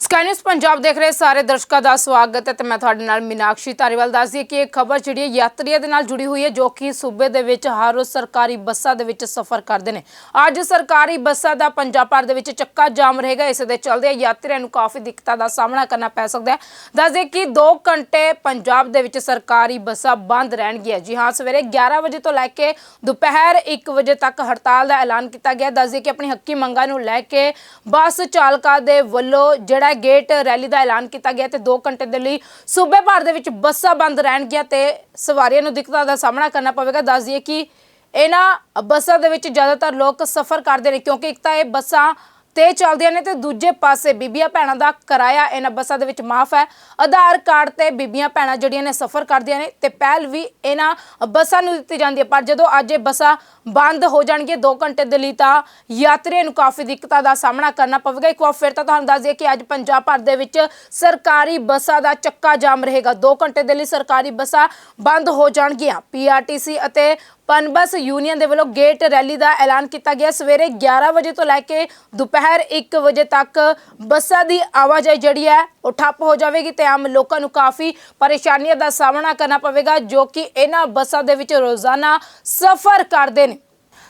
Sky news Punjab ਦੇਖ ਰਹੇ ਸਾਰੇ ਦਰਸ਼ਕਾਂ ਦਾ ਸਵਾਗਤ ਹੈ ਤੇ ਮੈਂ ਤੁਹਾਡੇ ਨਾਲ ਮੀਨਾਕਸ਼ੀ ਧਾਰੀਵਾਲ ਦੱਸਦੀ ਹਾਂ ਕਿ ਇਹ ਖਬਰ ਜਿਹੜੀ ਹੈ ਯਾਤਰੀਆਂ ਦੇ ਨਾਲ ਜੁੜੀ ਹੋਈ ਹੈ, ਜੋ ਕਿ ਸੂਬੇ ਦੇ ਵਿੱਚ ਹਰ ਰੋਜ਼ ਸਰਕਾਰੀ ਬੱਸਾਂ ਦੇ ਵਿੱਚ ਸਫ਼ਰ ਕਰਦੇ ਨੇ। ਅੱਜ ਸਰਕਾਰੀ ਬੱਸਾਂ ਦਾ ਪੰਜਾਬ ਭਰ ਦੇ ਵਿੱਚ ਚੱਕਾ ਜਾਮ ਰਹੇਗਾ। ਇਸ ਦੇ ਚਲਦੇ ਯਾਤਰੀਆਂ ਨੂੰ ਕਾਫੀ ਦਿੱਕਤਾਂ ਦਾ ਸਾਹਮਣਾ ਕਰਨਾ ਪੈ ਸਕਦਾ ਹੈ। ਦੱਸਦੇ ਕਿ 2 ਘੰਟੇ ਪੰਜਾਬ ਦੇ ਵਿੱਚ ਸਰਕਾਰੀ ਬੱਸਾਂ ਬੰਦ ਰਹਿਣਗੀਆਂ। ਜੀ ਹਾਂ, ਸਵੇਰੇ 11 ਵਜੇ ਤੋਂ ਲੈ ਕੇ ਦੁਪਹਿਰ 1 ਵਜੇ ਤੱਕ ਹੜਤਾਲ ਦਾ ਐਲਾਨ ਕੀਤਾ ਗਿਆ। ਦੱਸਦੇ ਕਿ ਆਪਣੀ ਹੱਕੀ ਮੰਗਾਂ ਨੂੰ ਲੈ ਕੇ ਬੱਸ ਚਾਲਕਾਂ ਦੇ ਵੱਲੋਂ ਜਿਹੜਾ ਗੇਟ ਰੈਲੀ ਦਾ ਐਲਾਨ ਕੀਤਾ ਗਿਆ ਤੇ 2 ਘੰਟੇ ਦੇ ਲਈ ਸੂਬੇ ਭਰ ਦੇ ਵਿੱਚ ਬੱਸਾਂ ਬੰਦ ਰਹਿਣਗੀਆਂ ਤੇ ਸਵਾਰੀਆਂ ਨੂੰ ਦਿੱਕਤਾਂ ਦਾ ਸਾਹਮਣਾ ਕਰਨਾ ਪਵੇਗਾ। ਦੱਸ ਦਈਏ ਕਿ ਇਹਨਾਂ ਬੱਸਾਂ ਦੇ ਵਿੱਚ ਜ਼ਿਆਦਾਤਰ ਲੋਕ ਸਫ਼ਰ ਕਰਦੇ ਨੇ ਕਿਉਂਕਿ ਇੱਕ ਤਾਂ ਇਹ ਬੱਸਾਂ ਤੇ ਚੱਲਦੀਆਂ ਨੇ ਤੇ ਦੂਜੇ ਪਾਸੇ ਬੀਬੀਆਂ ਭੈਣਾਂ ਦਾ ਕਿਰਾਇਆ ਇਹਨਾਂ ਬੱਸਾਂ ਦੇ ਵਿੱਚ ਮਾਫ ਹੈ। ਆਧਾਰ ਕਾਰਡ ਤੇ ਬੀਬੀਆਂ ਭੈਣਾਂ ਜਿਹੜੀਆਂ ਨੇ ਸਫ਼ਰ ਕਰਦੀਆਂ ਨੇ ਤੇ ਪਹਿਲ ਵੀ ਇਹਨਾਂ ਬੱਸਾਂ ਨੂੰ ਦਿੱਤੀ ਜਾਂਦੀ ਹੈ। ਪਰ ਜਦੋਂ ਅੱਜ ਇਹ ਬੱਸਾਂ ਬੰਦ ਹੋ ਜਾਣਗੀਆਂ 2 ਘੰਟੇ ਦੇ ਲਈ ਤਾਂ ਯਾਤਰੀਆਂ ਨੂੰ ਕਾਫੀ ਦਿੱਕਤਾਂ ਦਾ ਸਾਹਮਣਾ ਕਰਨਾ ਪਵੇਗਾ। ਇੱਕ ਵਾਰ ਫਿਰ ਤਾਂ ਤੁਹਾਨੂੰ ਦੱਸ ਦਈਏ ਕਿ ਅੱਜ ਪੰਜਾਬ ਭਰ ਦੇ ਵਿੱਚ ਸਰਕਾਰੀ ਬੱਸਾਂ ਦਾ ਚੱਕਾ ਜਾਮ ਰਹੇਗਾ। 2 ਘੰਟੇ ਦੇ ਲਈ ਸਰਕਾਰੀ ਬੱਸਾਂ ਬੰਦ ਹੋ ਜਾਣਗੀਆਂ। ਪੀਆਰਟੀਸੀ ਅਤੇ ਪਨਬਸ ਯੂਨੀਅਨ ਦੇ ਵੱਲੋਂ ਗੇਟ ਰੈਲੀ ਦਾ ਐਲਾਨ ਕੀਤਾ ਗਿਆ। ਸਵੇਰੇ 11 ਵਜੇ ਤੋਂ ਲੈ ਕੇ ਦੁਪਹਿਰ 1 ਵਜੇ ਤੱਕ ਬੱਸਾਂ ਦੀ ਆਵਾਜਾਈ ਜਿਹੜੀ ਹੈ ਉਹ ਠੱਪ ਹੋ ਜਾਵੇਗੀ ਤੇ ਆਮ ਲੋਕਾਂ ਨੂੰ ਕਾਫੀ ਪਰੇਸ਼ਾਨੀਆਂ ਦਾ ਸਾਹਮਣਾ ਕਰਨਾ ਪਵੇਗਾ ਜੋ ਕਿ ਇਹਨਾਂ ਬੱਸਾਂ ਦੇ ਵਿੱਚ ਰੋਜ਼ਾਨਾ ਸਫ਼ਰ ਕਰਦੇ ਨੇ।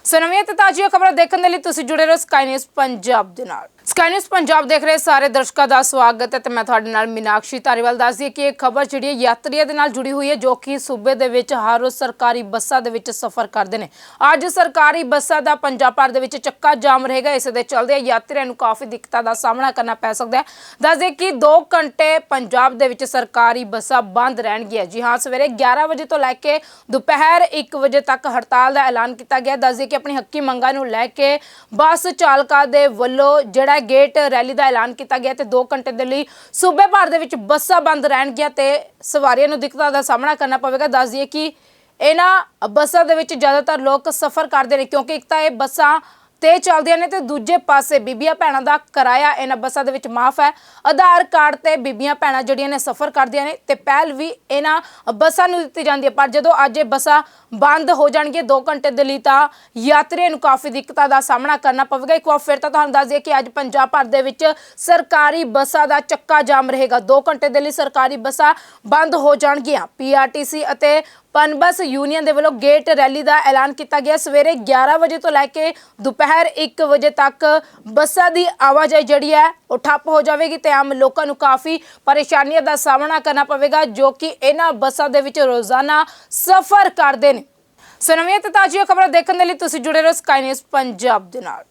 ਸੋ ਤੇ ਤਾਜ਼ੀਆਂ ਖਬਰਾਂ ਦੇਖਣ ਦੇ ਲਈ ਤੁਸੀਂ ਜੁੜੇ ਰਹੋ ਸਕਾਈ ਨਿਊਜ਼ ਪੰਜਾਬ ਦੇ ਨਾਲ। ਸਕਾਈ ਨਿਊਜ਼ ਪੰਜਾਬ ਦੇਖ ਰਹੇ ਸਾਰੇ ਦਰਸ਼ਕਾਂ ਦਾ ਸਵਾਗਤ ਹੈ ਤੇ ਮੈਂ ਤੁਹਾਡੇ ਨਾਲ ਮੀਨਾਕਸ਼ੀ ਧਾਰੀਵਾਲ ਦੱਸਦੀ ਹਾਂ ਕਿ ਇਹ ਖਬਰ ਜਿਹੜੀ ਹੈ ਯਾਤਰੀਆਂ ਦੇ ਨਾਲ ਜੁੜੀ ਹੋਈ ਹੈ ਜੋ ਕਿ ਸੂਬੇ ਦੇ ਵਿੱਚ ਹਰ ਰੋਜ਼ ਸਰਕਾਰੀ ਬੱਸਾਂ ਦੇ ਵਿੱਚ ਸਫ਼ਰ ਕਰਦੇ ਨੇ। ਅੱਜ ਸਰਕਾਰੀ ਬੱਸਾਂ ਦਾ ਪੰਜਾਬ ਭਰ ਦੇ ਵਿੱਚ ਚੱਕਾ ਜਾਮ ਰਹੇਗਾ। ਇਸ ਦੇ ਚਲਦੇ ਯਾਤਰੀਆਂ ਨੂੰ ਕਾਫੀ ਦਿੱਕਤਾਂ ਦਾ ਸਾਹਮਣਾ ਕਰਨਾ ਪੈ ਸਕਦਾ ਹੈ। ਦੱਸਦੇ ਕਿ 2 ਘੰਟੇ ਪੰਜਾਬ ਦੇ ਵਿੱਚ ਸਰਕਾਰੀ ਬੱਸਾਂ ਬੰਦ ਰਹਿਣਗੀਆਂ। ਜੀ ਹਾਂ, ਸਵੇਰੇ 11 ਵਜੇ ਤੋਂ ਲੈ ਕੇ ਦੁਪਹਿਰ 1 ਵਜੇ ਤੱਕ ਹੜਤਾਲ ਦਾ ਐਲਾਨ ਕੀਤਾ ਗਿਆ। ਦੱਸਦੇ ਕਿ ਆਪਣੀ ਹੱਕੀ ਮੰਗਾਂ ਨੂੰ ਲੈ ਕੇ ਬੱਸ ਚਾਲਕਾਂ ਦੇ ਵੱਲੋਂ ਜਿਹੜਾ ਗੇਟ ਰੈਲੀ ਦਾ ਐਲਾਨ ਕੀਤਾ ਗਿਆ ਤੇ 2 ਘੰਟੇ ਦੇ ਲਈ ਸੂਬੇ ਭਰ ਦੇ ਵਿੱਚ ਬੱਸਾਂ ਬੰਦ ਰਹਿਣਗੀਆਂ ਤੇ ਸਵਾਰੀਆਂ ਨੂੰ ਦਿੱਕਤਾਂ ਦਾ ਸਾਹਮਣਾ ਕਰਨਾ ਪਵੇਗਾ। ਦੱਸ ਦਈਏ ਕਿ ਇਹਨਾਂ ਬੱਸਾਂ ਦੇ ਵਿੱਚ ਜ਼ਿਆਦਾਤਰ ਲੋਕ ਸਫ਼ਰ ਕਰਦੇ ਨੇ ਕਿਉਂਕਿ ਇੱਕ ਤਾਂ ਇਹ ਬੱਸਾਂ ਤੇ ਚੱਲਦੀਆਂ ਨੇ ਤੇ ਦੂਜੇ ਪਾਸੇ ਬੀਬੀਆਂ ਭੈਣਾਂ ਦਾ ਕਿਰਾਇਆ ਇਹਨਾਂ ਬੱਸਾਂ ਦੇ ਵਿੱਚ ਮਾਫ ਹੈ। ਆਧਾਰ ਕਾਰਡ ਤੇ ਬੀਬੀਆਂ ਭੈਣਾਂ ਜਿਹੜੀਆਂ ਨੇ ਸਫ਼ਰ ਕਰਦੀਆਂ ਨੇ ਤੇ ਪਹਿਲ ਵੀ ਇਹਨਾਂ ਬੱਸਾਂ ਨੂੰ ਦਿੱਤੀ ਜਾਂਦੀ ਹੈ। ਪਰ ਜਦੋਂ ਅੱਜ ਇਹ ਬੱਸਾਂ ਬੰਦ ਹੋ ਜਾਣਗੀਆਂ 2 ਘੰਟੇ ਦੇ ਲਈ ਤਾਂ ਯਾਤਰੀਆਂ ਨੂੰ ਕਾਫੀ ਦਿੱਕਤਾਂ ਦਾ ਸਾਹਮਣਾ ਕਰਨਾ ਪਵੇਗਾ। ਇੱਕ ਵਾਰ ਫਿਰ ਤਾਂ ਤੁਹਾਨੂੰ ਦੱਸ ਦਈਏ ਕਿ ਅੱਜ ਪੰਜਾਬ ਭਰ ਦੇ ਵਿੱਚ ਸਰਕਾਰੀ ਬੱਸਾਂ ਦਾ ਚੱਕਾ ਜਾਮ ਰਹੇਗਾ। 2 ਘੰਟੇ ਦੇ ਲਈ ਸਰਕਾਰੀ ਬੱਸਾਂ ਬੰਦ ਹੋ ਜਾਣਗੀਆਂ। ਪੀਆਰਟੀਸੀ ਅਤੇ ਪਨਬਸ ਯੂਨੀਅਨ ਦੇ ਵੱਲੋਂ ਗੇਟ ਰੈਲੀ ਦਾ ਐਲਾਨ ਕੀਤਾ ਗਿਆ। ਸਵੇਰੇ 11 ਵਜੇ ਤੋਂ ਲੈ ਕੇ ਦੁਪਹਿਰ 1 ਵਜੇ ਤੱਕ ਬੱਸਾਂ ਦੀ ਆਵਾਜਾਈ ਜਿਹੜੀ ਹੈ, ਉਹ ਠੱਪ ਹੋ ਜਾਵੇਗੀ ਤੇ ਆਮ ਲੋਕਾਂ ਨੂੰ ਕਾਫੀ ਪਰੇਸ਼ਾਨੀਆਂ ਦਾ ਸਾਹਮਣਾ ਕਰਨਾ ਪਵੇਗਾ, ਜੋ ਕਿ ਇਹਨਾਂ ਬੱਸਾਂ ਦੇ ਵਿੱਚ ਰੋਜ਼ਾਨਾ ਸਫ਼ਰ ਕਰਦੇ ਨੇ। ਸੋ ਨਵੀਆਂ ਤੇ ਤਾਜ਼ੀਆਂ ਖਬਰਾਂ ਦੇਖਣ ਦੇ ਲਈ ਤੁਸੀਂ ਜੁੜੇ ਰਹੋ ਸਕਾਈ ਨਿਊਜ਼ ਪੰਜਾਬ ਦੇ ਨਾਲ।